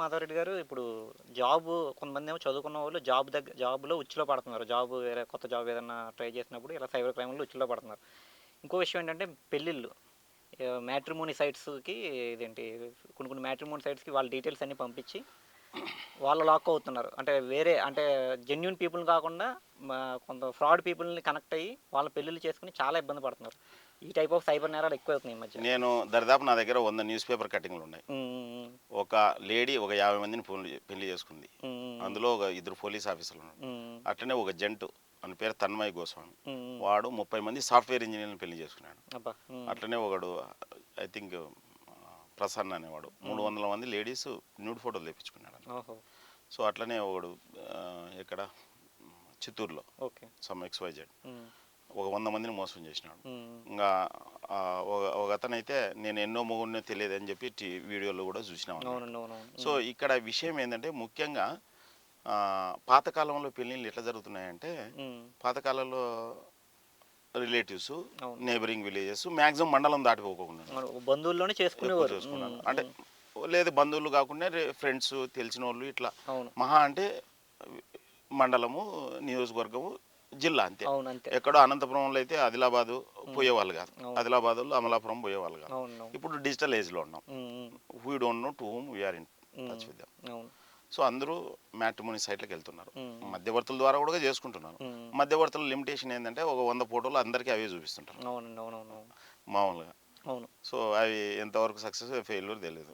మాధవరెడ్డి గారు ఇప్పుడు జాబ్ కొంతమంది ఏమో చదువుకున్న వాళ్ళు జాబ్ దగ్గర జాబ్లో ఉచ్చులో పడుతున్నారు. జాబ్ వేరే కొత్త జాబ్ ఏదైనా ట్రై చేసినప్పుడు ఇలా సైబర్ క్రైమ్లో ఉచ్చులో పడుతున్నారు. ఇంకో విషయం ఏంటంటే పెళ్ళిళ్ళు. మ్యాట్రిమోని సైట్స్కి ఇదేంటి కొన్ని కొన్ని మ్యాట్రిమోనీ సైట్స్కి వాళ్ళ డీటెయిల్స్ అన్నీ పంపించి వాళ్ళు లాక్ అవుతున్నారు. అంటే వేరే అంటే జెన్యున్ పీపుల్ కాకుండా కొంత ఫ్రాడ్ పీపుల్ని కనెక్ట్ అయ్యి వాళ్ళ పెళ్ళిళ్ళు చేసుకుని చాలా ఇబ్బంది పడుతున్నారు. ఈ టైప్ ఆఫ్ సైబర్ నేరాలు ఎక్కువ అవుతున్నాయి ఈ మధ్య. నేను దరిదాపు నా దగ్గర వంద న్యూస్ పేపర్ కట్టింగ్లు ఉన్నాయి ఒక లేడీ ఒక యాభై మందిని పెళ్ళి పెళ్ళి చేసుకుంది. అందులో ఒక ఇద్దరు పోలీస్ ఆఫీసర్లు ఉన్నారు. అట్లనే ఒక జంటు అని పేరు తన్మయ్ గోస్వామి. వాడు ముప్పై మంది సాఫ్ట్వేర్ ఇంజనీర్ని పెళ్ళి చేసుకున్నాడు. అట్లనే ఒకడు ఐ థింక్ ప్రసన్న అనేవాడు. మూడు వందల మంది లేడీస్ న్యూడ్ ఫోటోలు తెప్పించుకున్నాడు సో అట్లనే ఒకడు ఇక్కడ చిత్తూరులో. ఓకే. సమ్ ఎక్స్వైజెడ్ ఉమ్, ఒక వంద మందిని మోసం చేసినాడు. ఇంకా ఒక అతనైతే నేను ఎన్నో మొగుడిని తెలియదు అని చెప్పి టీ వీడియోలో కూడా చూసినాం సో ఇక్కడ విషయం ఏంటంటే ముఖ్యంగా ఆ, పాతకాలంలో పెళ్ళిళ్ళు ఎట్లా జరుగుతున్నాయంటే పాతకాలంలో రిలేటివ్స్. నేబరింగ్ విలేజెస్ మ్యాక్సిమం మండలం దాటిపోకుండా బంధువుల్లోనే చేసుకునేవారు. ఉమ్, అంటే లేదు బంధువులు కాకుండా ఫ్రెండ్స్ తెలిసిన వాళ్ళు ఇట్లా. మహా అంటే మండలము నియోజకవర్గము జిల్లా అంతే. ఎక్కడో అనంతపురంలో అయితే ఆదిలాబాదు పోయేవాళ్ళు కాదు. అవును. ఆదిలాబాద్ అమలాపురం పోయేవాళ్ళు కాదు. ఇప్పుడు డిజిటల్ ఏజ్లో ఉన్నాం. We don't know to whom we are in touch with so అందరూ మ్యాట్రిమోనీ సైట్లకు వెళ్తున్నారు. మధ్యవర్తుల ద్వారా కూడా చేసుకుంటున్నారు మధ్యవర్తుల లిమిటేషన్ ఏంటంటే ఒక వంద ఫోటోలు అందరికీ అవే చూపిస్తుంటారు. మామూలుగా. అవును. సో అవి ఎంతవరకు సక్సెస్ ఫెయిల్యూర్ తెలియదు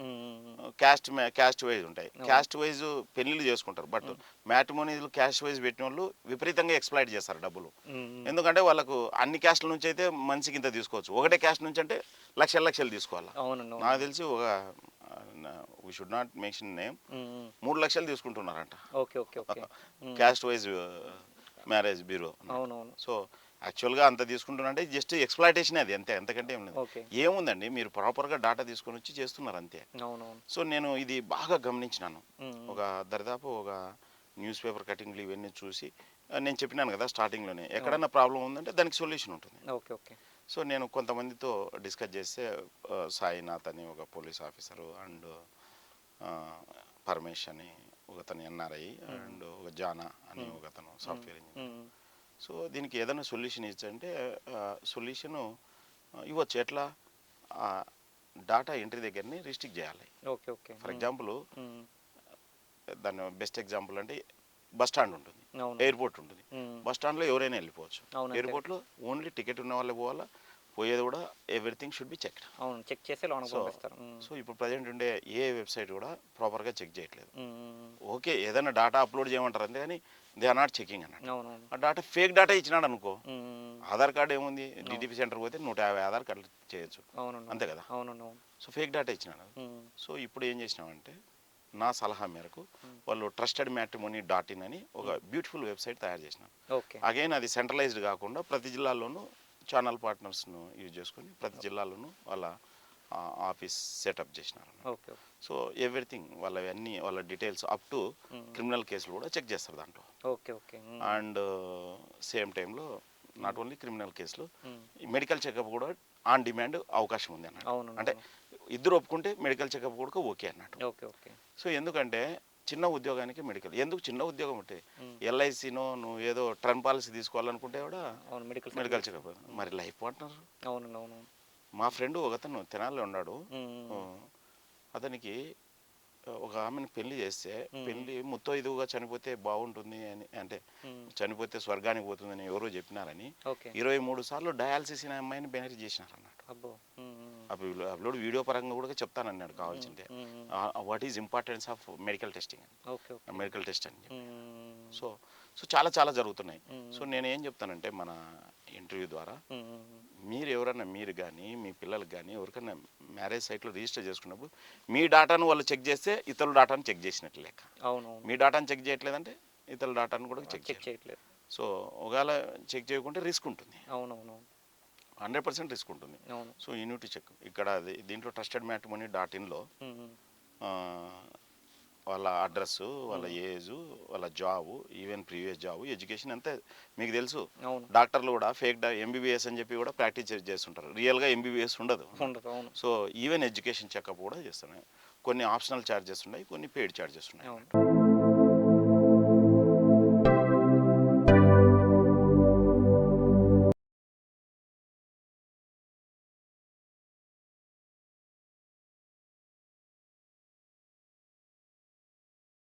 క్యాస్ట్ క్యాస్ట్ వైజ్ ఉంటాయి. క్యాస్ట్ వైజ్ పెళ్ళిళ్ళు చేసుకుంటారు. బట్ మ్యాట్రిమోనీలు క్యాస్ట్ వైజ్ పెట్టిన వాళ్ళు విపరీతంగా ఎక్స్ప్లాయిట్ చేస్తారు డబ్బులు. ఎందుకంటే వాళ్ళకు అన్ని క్యాస్ట్ల నుంచి అయితే మనిషికి ఇంత తీసుకోవచ్చు. ఒకటే క్యాస్ట్ నుంచి అంటే లక్షల లక్షలు తీసుకోవాలి? నాకు తెలిసి ఒక we should not mention name మూడు లక్షలు తీసుకుంటున్నారంట. Caste wise marriage bureau. అవునవును. సో యాక్చువల్గా అంత తీసుకుంటున్నారంటే జస్ట్ ఎక్స్ప్లాయిటేషన్ అది అంతే అంతకంటే ఏం లేదు. ఏముందండి? మీరు ప్రాపర్గా డాటా తీసుకొని వచ్చి చేస్తున్నారు అంతే. సో నేను ఇది బాగా గమనించినాను. ఒక దరిదాపు ఒక న్యూస్ పేపర్ కటింగ్లు ఇవన్నీ చూసి నేను చెప్పినాను కదా స్టార్టింగ్లోనే ఎక్కడైనా ప్రాబ్లం ఉందంటే దానికి సొల్యూషన్ ఉంటుంది. Okay okay. సో నేను కొంతమందితో డిస్కస్ చేస్తే సాయినాథ్ అని ఒక పోలీస్ ఆఫీసరు అండ్ పరమేష్ అని ఒకతను ఎన్ఆర్ఐ అండ్ ఒక జానా అని ఒకతను సాఫ్ట్వేర్ ఇంజనీర్. సో దీనికి ఏదైనా సొల్యూషన్ ఇచ్చంటే సొల్యూషను ఇవ్వచ్చు. ఎట్లా? డాటా ఎంట్రీ దగ్గరని రిస్ట్రిక్ట్ చేయాలి. Okay okay. ఫర్ ఎగ్జాంపుల్ దాని బెస్ట్ ఎగ్జాంపుల్ అంటే బస్ స్టాండ్ ఉంటుంది. ఎయిర్పోర్ట్ ఉంటుంది. బస్ స్టాండ్లో ఎవరైనా వెళ్ళిపోవచ్చు. ఎయిర్పోర్ట్లో ఓన్లీ టికెట్ ఉన్న వాళ్ళే పోవాలా? పోయేది కూడా ఎవ్రీథింగ్ షుడ్ బి చెక్డ్ అవును చెక్ చేసి లోనకి సో పంపిస్తారు. సో ఇప్పుడు ప్రజెంట్ ఉండే ఏ వెబ్సైట్ కూడా ప్రాపర్గా చెక్ చేయట్లేదు. ఓకే ఏదైనా డాటా అప్లోడ్ చేయమంటారు అంతే కానీ దే ఆర్ నాట్ చెకింగ్ అన్నట్టు ఆ డాటా ఫేక్ డాటా ఇచ్చినాడు అనుకో ఆధార్ కార్డు ఏముంది? డిటిపి సెంటర్ పోతే నూట యాభై ఆధార్ కార్డులు చేయొచ్చు. అంతే కదా? సో ఫేక్ డాటా ఇచ్చినాడు. సో ఇప్పుడు ఏం చేసినామంటే నా సలహా మేరకు వాళ్ళు ట్రస్టెడ్ మ్యాట్రిమోనీ డాట్ ఇన్ అని ఒక బ్యూటిఫుల్ వెబ్సైట్ తయారు చేసినారు. ఓకే. అగైన్ అది సెంట్రలైజ్డ్ కాకుండా ప్రతి జిల్లాలోనూ ఛానల్ పార్ట్నర్స్ను యూజ్ చేసుకొని ప్రతి జిల్లాలోనూ వాళ్ళ ఆఫీస్ సెటప్ చేసినారు సో ఎవ్రీథింగ్ వాళ్ళ అన్ని వాళ్ళ డీటెయిల్స్ అప్ టు క్రిమినల్ కేసులు కూడా చెక్ చేస్తారు దాంట్లో. ఓకే ఓకే అండ్ సేమ్ టైంలో నాట్ ఓన్లీ క్రిమినల్ కేసులు మెడికల్ చెకప్ కూడా ఆన్ డిమాండ్ అవకాశం ఉంది అన్నట్టు. అంటే ఇద్దరు ఒప్పుకుంటే మెడికల్ చెకప్ కూడా ఓకే అన్నట్టు. ఓకే ఓకే సో ఎందుకంటే చిన్న ఉద్యోగానికి మెడికల్ ఎందుకు చిన్న ఉద్యోగం అంటే ఉమ్. ఎల్ఐసినో నువ్వు ఏదో టర్మ్ పాలసీ తీసుకోవాలనుకుంటే కూడా అవును మెడికల్ మెడికల్ చెకప్ మరి లైఫ్ పార్ట్నర్? అవునండి అవును మా ఫ్రెండ్ ఒకతను తెనాలిలో ఉన్నాడు అతనికి ఒక ఆమెను పెళ్ళి చేస్తే. పెళ్ళి ముత్తో ఇదువుగా చనిపోతే బాగుంటుంది అని అంటే చనిపోతే స్వర్గానికి పోతుందని ఎవరో చెప్పినారని ఇరవై మూడు సార్లు డయాలసిస్ అమ్మాయిని బెనరీ చేసినారు అన్నట్టు అప్పుడు అప్లోడ్ వీడియో పరంగా కూడా చెప్తానన్నాడు కావాల్సిందే. What is importance of medical testing medical test అని. సో సో చాలా చాలా జరుగుతున్నాయి. సో నేనేం చెప్తానంటే మన ఇంటర్వ్యూ ద్వారా మీరు ఎవరైనా మీరు కానీ మీ పిల్లలకు కానీ ఎవరికైనా మ్యారేజ్ సైట్లో రిజిస్టర్ చేసుకున్నప్పుడు మీ డాటాను వాళ్ళు చెక్ చేస్తే ఇతరుల డాటాను చెక్ చేసినట్లు లెక్క. అవును మీ డాటాను చెక్ చేయట్లేదంటే ఇతరుల డాటాను కూడా చెక్ చేయట్లేదు. సో ఒకవేళ చెక్ చేయకుంటే రిస్క్ ఉంటుంది. అవునవును హండ్రెడ్ పర్సెంట్ రిస్క్ ఉంటుంది. అవును. So unity check. ఇక్కడ అది దీంట్లో ట్రస్టెడ్ మ్యాట్రిమోనీ డాట్ ఇన్లో వాళ్ళ అడ్రస్ వాళ్ళ ఏజ్ వాళ్ళ job even previous job education అంతే మీకు తెలుసు. డాక్టర్లు కూడా ఫేక్ ఎంబీబీఎస్ అని చెప్పి కూడా ప్రాక్టీస్ చేస్తుంటారు. రియల్గా ఎంబీబీఎస్ ఉండదు. సో ఈవెన్ ఎడ్యుకేషన్ చెకప్ కూడా చేస్తున్నాయి కొన్ని ఆప్షనల్ ఛార్జెస్ ఉన్నాయి కొన్ని పెయిడ్ ఛార్జెస్ ఉన్నాయి.